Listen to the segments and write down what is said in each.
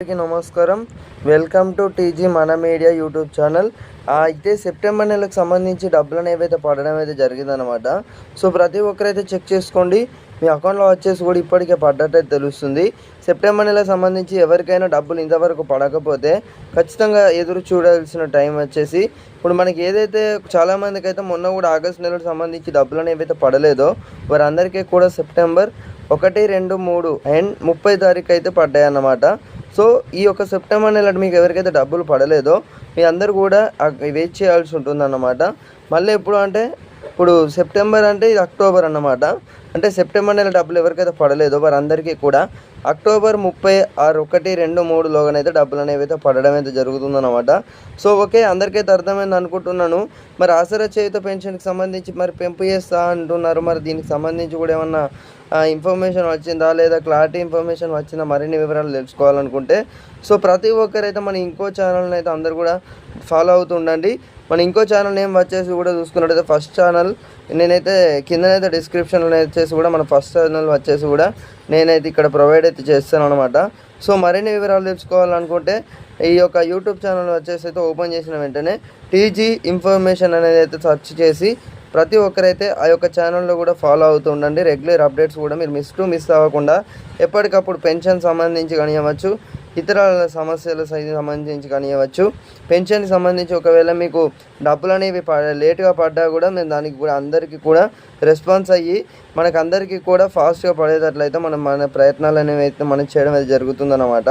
అందరికీ నమస్కారం. Welcome to TG మన మీడియా యూట్యూబ్ ఛానల్. అయితే సెప్టెంబర్ నెలకు సంబంధించి డబ్బులను ఏవైతే పడడం అయితే జరిగిందనమాట సో ప్రతి ఒక్కరైతే చెక్ చేసుకోండి. మీ అకౌంట్లో వచ్చేసి కూడా ఇప్పటికే పడ్డట్టయితే తెలుస్తుంది. సెప్టెంబర్ నెలకు సంబంధించి ఎవరికైనా డబ్బులు ఇంతవరకు పడకపోతే ఖచ్చితంగా ఎదురు చూడాల్సిన టైం వచ్చేసి ఇప్పుడు మనకి ఏదైతే చాలామందికి అయితే మొన్న కూడా ఆగస్ట్ నెలకు సంబంధించి డబ్బులను ఏవైతే పడలేదో వారందరికీ కూడా సెప్టెంబర్ ఒకటి రెండు మూడు అండ్ ముప్పై తారీఖు అయితే పడ్డాయి అన్నమాట సో ఈ యొక్క సెప్టెంబర్ నెల మీకు ఎవరికైతే డబ్బులు పడలేదో మీ అందరు కూడా వెయిట్ చేయాల్సి ఉంటుందన్నమాట. మళ్ళీ ఎప్పుడు అంటే ఇప్పుడు సెప్టెంబర్ అంటే ఇది అక్టోబర్ అన్నమాట. అంటే సెప్టెంబర్ నెల డబ్బులు ఎవరికైతే పడలేదో వారందరికీ కూడా అక్టోబర్ ముప్పై ఆరు ఒకటి రెండు మూడులోగానైతే డబ్బులు అనేవి అయితే పడడం అయితే జరుగుతుందన్నమాట. సో ఓకే అందరికైతే అర్థమైంది అనుకుంటున్నాను. మరి ఆసరా చేయుత పెన్షన్కి సంబంధించి మరి పెంపు చేస్తా అంటున్నారు. మరి దీనికి సంబంధించి కూడా ఏమన్నా ఇన్ఫర్మేషన్ వచ్చిందా? లేదా క్లారిటీ ఇన్ఫర్మేషన్ వచ్చిందా? మరిన్ని వివరాలు తెలుసుకోవాలనుకుంటే. సో ప్రతి ఒక్కరైతే మన ఇంకో ఛానల్ని అయితే అందరు కూడా ఫాలో అవుతూ ఉండండి మన ఇంకో ఛానల్ నేమ్ వచ్చేసి కూడా చూసుకున్నట్టయితే ఫస్ట్ ఛానల్ నేనైతే కిందనైతే డిస్క్రిప్షన్లో వచ్చేసి కూడా మన ఫస్ట్ ఛానల్ వచ్చేసి కూడా నేనైతే ఇక్కడ ప్రొవైడ్ అయితే చేస్తాను అనమాట సో మరిన్ని వివరాలు తెలుసుకోవాలనుకుంటే ఈ యొక్క యూట్యూబ్ ఛానల్ వచ్చేసి అయితే ఓపెన్ చేసిన వెంటనే టీజీ ఇన్ఫర్మేషన్ అనేది అయితే సెర్చ్ చేసి ప్రతి ఒక్కరైతే ఆ యొక్క ఛానల్లో కూడా ఫాలో అవుతూ ఉండండి. రెగ్యులర్ అప్డేట్స్ కూడా మీరు మిస్ టు మిస్ అవ్వకుండా ఎప్పటికప్పుడు పెన్షన్ సంబంధించి కానివ్వచ్చు ఇతర సమస్యల సంబంధించి కానివ్వచ్చు పెన్షన్కి సంబంధించి ఒకవేళ మీకు డబ్బులు అనేవి లేటుగా పడ్డా కూడా మేము దానికి కూడా అందరికీ కూడా రెస్పాన్స్ అయ్యి మనకు అందరికీ కూడా ఫాస్ట్గా పడేటట్లయితే మనం మన ప్రయత్నాలు అనేవి అయితే మనం చేయడం అయితే జరుగుతుందన్నమాట.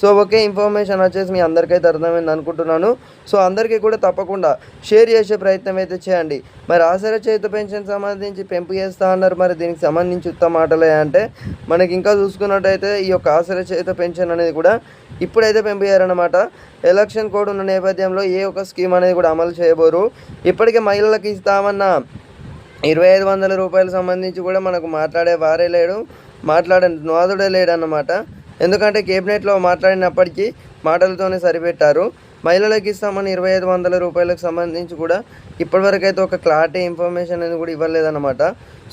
సో ఓకే ఇన్ఫర్మేషన్ వచ్చేసి మీ అందరికైతే అర్థమైంది అనుకుంటున్నాను. సో అందరికీ కూడా తప్పకుండా షేర్ చేసే ప్రయత్నం అయితే చేయండి. మరి ఆసరా చేత పెన్షన్ సంబంధించి పెంపు చేస్తా అన్నారు. మరి దీనికి సంబంధించి ఉత్తమ మాటలే అంటే మనకి ఇంకా చూసుకున్నట్టయితే ఈ యొక్క ఆసరా చేత పెన్షన్ అనేది కూడా ఇప్పుడైతే పెంపారనమాట ఎలక్షన్ కోడ్ ఉన్న నేపథ్యంలో ఏ ఒక్క స్కీమ్ అనేది కూడా అమలు చేయబోరు. ఇప్పటికే మహిళలకు ఇస్తామన్న ఇరవై ఐదు వందల రూపాయలకు సంబంధించి కూడా మనకు మాట్లాడే వారే లేడు. మాట్లాడే నాదుడే లేడు అన్నమాట ఎందుకంటే కేబినెట్లో మాట్లాడినప్పటికీ మాటలతోనే సరిపెట్టారు. మహిళలకు ఇస్తామని ఇరవై ఐదు వందల రూపాయలకు సంబంధించి కూడా ఇప్పటివరకు అయితే ఒక క్లారిటీ ఇన్ఫర్మేషన్ అనేది కూడా ఇవ్వలేదన్నమాట.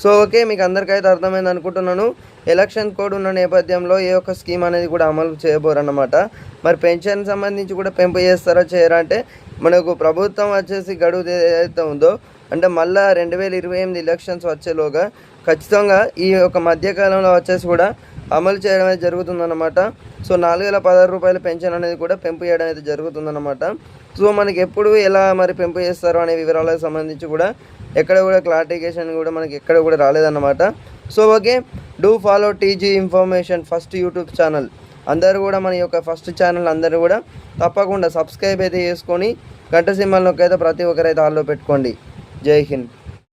సో ఓకే మీకు అందరికైతే అర్థమైంది అనుకుంటున్నాను. ఎలక్షన్ కోడ్ ఉన్న నేపథ్యంలో ఏ ఒక్క స్కీమ్ అనేది కూడా అమలు చేయబోరన్నమాట. మరి పెన్షన్ సంబంధించి కూడా పెంపు చేస్తారా చేయరా అంటే మనకు ప్రభుత్వం వచ్చేసి గడువు ఏదైతే ఉందో అంటే మళ్ళీ రెండు వేల ఇరవై ఎనిమిది ఎలక్షన్స్ వచ్చేలోగా ఖచ్చితంగా ఈ యొక్క మధ్యకాలంలో వచ్చేసి కూడా అమలు చేయడం అనేది జరుగుతుందన్నమాట. సో నాలుగు వేల పదహారు రూపాయల పెన్షన్ అనేది కూడా పెంపు చేయడం అయితే జరుగుతుందన్నమాట. సో మనకి ఎప్పుడు ఎలా మరి పెంపు చేస్తారు అనే వివరాలకు సంబంధించి కూడా ఎక్కడ కూడా క్లారిఫికేషన్ కూడా మనకి ఎక్కడ కూడా రాలేదన్నమాట. So okay. Do follow TG information first YouTube channel. అందరూ కూడా మన యొక్క ఫస్ట్ ఛానల్ అందరూ కూడా తప్పకుండా సబ్స్క్రైబ్ అయితే చేసుకొని గంట సింహాలను అయితే ప్రతి ఒక్కరైతే ఆల్లో పెట్టుకోండి. జై హింద్.